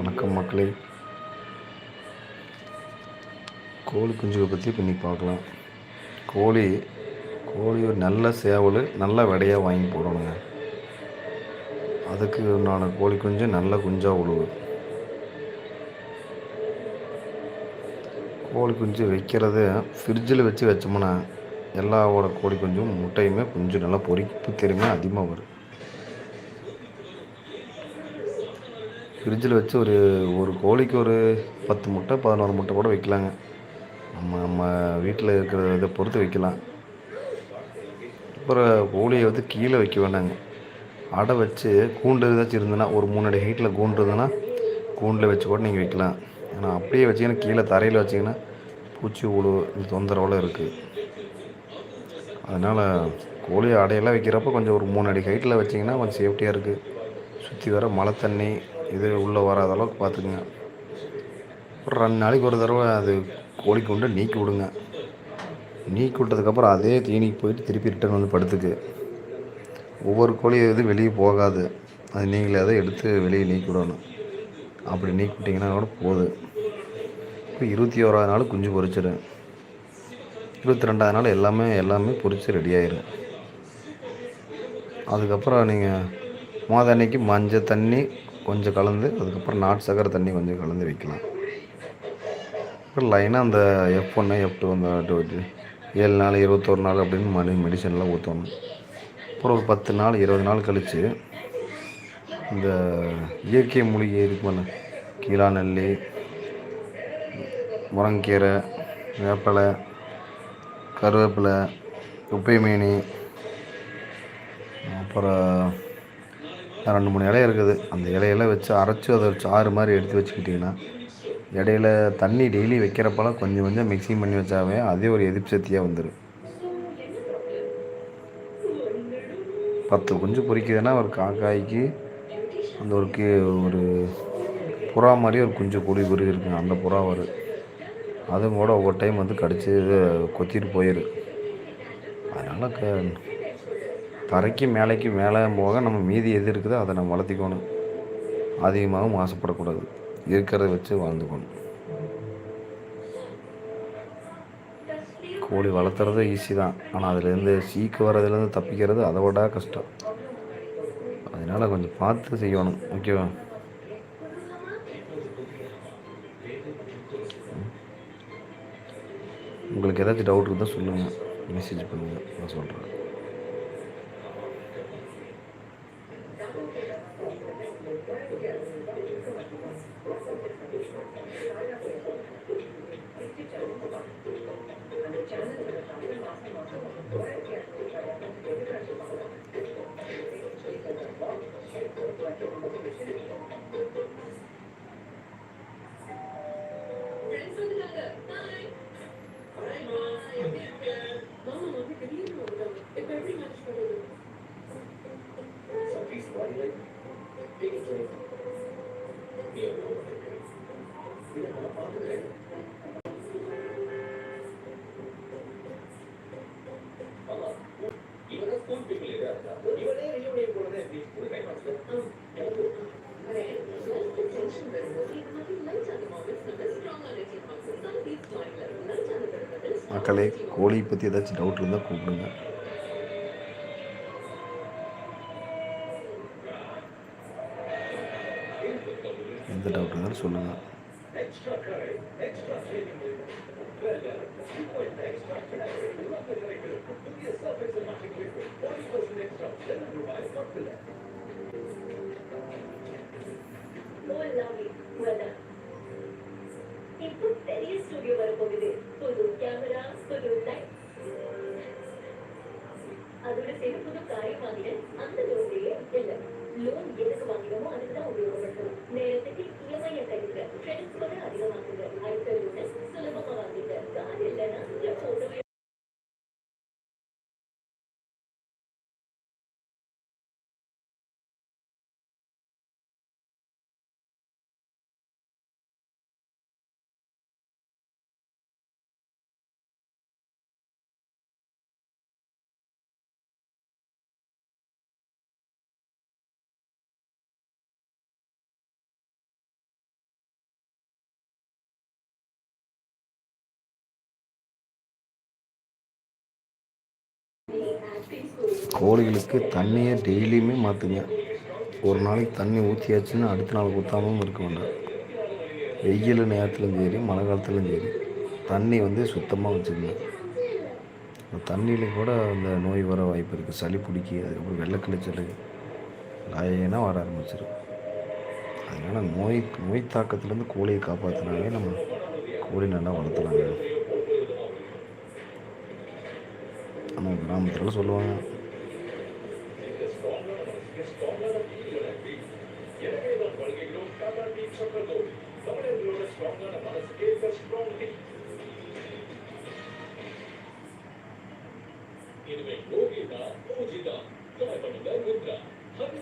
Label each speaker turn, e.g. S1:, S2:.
S1: வணக்கம் மக்களே. கோழி குஞ்சுகளை பற்றி இப்போ இன்றைக்கி பார்க்கலாம். கோழி கோழி ஒரு நல்ல சேவல் நல்ல விடையாக வாங்கி போடணுங்க. அதுக்கு உண்டான கோழி குஞ்சு நல்ல குஞ்சாக உழுவு. கோழி குஞ்சு வைக்கிறது ஃப்ரிட்ஜில் வச்சு வச்சோம்னா எல்லாவோட கோழி குஞ்சும் முட்டையுமே குஞ்சு நல்லா பொறிப்பு திறமையாக அதிகமாக வரும். ஃப்ரிட்ஜில் வச்சு ஒரு ஒரு கோழிக்கு ஒரு பத்து முட்டை பதினோரு முட்டை கூட வைக்கலாங்க. நம்ம நம்ம வீட்டில் இருக்கிற இதை பொறுத்து வைக்கலாம். அப்புறம் கோழியை வந்து கீழே வைக்க வேண்டாங்க. அடை வச்சு கூண்டு ஏதாச்சும் இருந்ததுன்னா ஒரு மூணு அடி ஹைட்டில் கூண்டு இருந்ததுன்னா கூண்டில் வச்சு கூட நீங்கள் வைக்கலாம். ஆனால் அப்படியே வச்சிங்கன்னா கீழே தரையில் வச்சிங்கன்னா பூச்சி உழு இந்த தொந்தரவுலாம் இருக்குது அதனால் கோழி அடையெல்லாம் வைக்கிறப்ப கொஞ்சம் ஒரு மூணு அடி ஹைட்டில் வச்சிங்கன்னா கொஞ்சம் சேஃப்டியாக இருக்குது சுற்றி வர மழை தண்ணி இது உள்ளே வராத அளவுக்கு பார்த்துக்குங்க. ஒரு ரெண்டு நாளைக்கு ஒரு தடவை அது கோழி கொண்டு நீக்கி விடுங்க. நீக்கி விட்டதுக்கப்புறம் அதே தீனிக்கு போயிட்டு திருப்பி ரிட்டர்ன் வந்து படுத்துக்கு. ஒவ்வொரு கோழி இது வெளியே போகாது. அது நீங்களே அதை எடுத்து வெளியே நீக்கி விடணும். அப்படி நீக்கி விட்டிங்கன்னா கூட போதும் இப்போ இருபத்தி ஓராவது நாள் குஞ்சு பொரிச்சிடும். இருபத்தி ரெண்டாவது நாள் எல்லாமே எல்லாமே பொரித்து ரெடி ஆயிரும். அதுக்கப்புறம் நீங்கள் மொதல் அன்னைக்கு மஞ்சள் தண்ணி கொஞ்சம் கலந்து அதுக்கப்புறம் நாட்டு சக்கரை தண்ணி கொஞ்சம் கலந்து வைக்கலாம். அப்புறம் லைனாக அந்த எஃப் ஒன்று எஃப் டூ அந்த ஏழு நாள் இருபத்தோரு நாள் அப்படின்னு மணி மெடிசன்லாம் ஊற்றணும் அப்புறம் ஒரு பத்து நாள் இருபது நாள் கழித்து இந்த இயற்கை மூலிகை இருக்கு பண்ண கீழா நெல்லி முரங்கீரை வேப்பலை கருவேப்பிலை உப்பை மீனி அப்புறம் ரெண்டு மூணு இலை இருக்குது. அந்த இலையெல்லாம் வச்சு அரைச்சி அதை சாறு மாதிரி எடுத்து வச்சுக்கிட்டிங்கன்னா இடையில தண்ணி டெய்லி வைக்கிறப்பெல்லாம் கொஞ்சம் கொஞ்சம் மிக்சிங் பண்ணி வச்சாவே அதே ஒரு எதிர்ப்பு சக்தியாக வந்துடும் பத்து குஞ்சு பொறிக்குதுன்னா ஒரு காக்காய்க்கு அந்த ஒரு கீ ஒரு புறா மாதிரி ஒரு குஞ்சு குடி குருவி இருக்குங்க அந்த புறா வரும் அதுவும் கூட ஒவ்வொரு டைம் வந்து கடிச்சு கொத்திட்டு போயிடும் அதனால் க தரைக்கு மேலைக்கு மேலே போக நம்ம மீதி எது இருக்குதோ அதை நம்ம வளர்த்திக்கணும். அதிகமாகவும் மாசுபடக்கூடாது இருக்கிறத வச்சு வாழ்ந்துக்கணும். கோழி வளர்த்துறது ஈஸி தான். ஆனால் அதுலேருந்து சீக்கு வர்றதுலேருந்து தப்பிக்கிறது அதை விட கஷ்டம். அதனால் கொஞ்சம் பார்த்து செய்யணும். ஓகேவா? உங்களுக்கு ஏதாச்சும் டவுட் இருந்தால் சொல்லுங்கள் மெசேஜ் பண்ணுங்கள் நான் சொல்கிறேன் இவனே வெளியுடைய போனதே எப்படி மக்களே கோழியை பற்றி ஏதாச்சும் டவுட் இருந்தால் கூப்பிடுங்க. எந்த டவுட் இருந்தாலும் சொல்லுங்கள்
S2: இப்போ பெரிய ஸ்டுடியோ வரப்போகுது புது கேமரா புது லைட் அதோட சேர்ந்து புது காரையும் வாங்கினேன் அந்த லோன்லயே இல்ல லோன் எதுக்கு வாங்கினோமோ அதுக்கு தான் உபயோகப்படும் நேரத்துக்கு இஎம்ஐ கையில் ஃப்ரெண்ட்ஸ் கூட அதிகமாக்குங்க அடுத்த லோனை சுலபமா வாங்கிங்க கார் இல்லைன்னா
S1: கோழிகளுக்கு தண்ணியை டெய்லியுமே மாற்றுங்க ஒரு நாளைக்கு தண்ணி ஊற்றியாச்சுன்னா அடுத்த நாள் ஊற்றாமல் இருக்க வேண்டாம் வெயில் நேரத்துலையும் சரி மழை காலத்துலையும் சரி தண்ணி வந்து சுத்தமாக வச்சுக்கணும். தண்ணியில் கூட அந்த நோய் வர வாய்ப்பு இருக்குது சளி பிடிக்கி அதுக்கப்புறம் வெள்ளை கிழிச்சல் வர ஆரம்பிச்சிடும் அதனால் நோய் நோய் தாக்கத்துலேருந்து கோழியை காப்பாற்றினாலே நம்ம கோழி நல்லா வளர்த்துலாங்க கிராமத்தில் சொல்லுவாங்க
S3: இதுவே யோகிதா பூஜிதா ஜாய் பண்ணுங்க முத்ரா ஹரி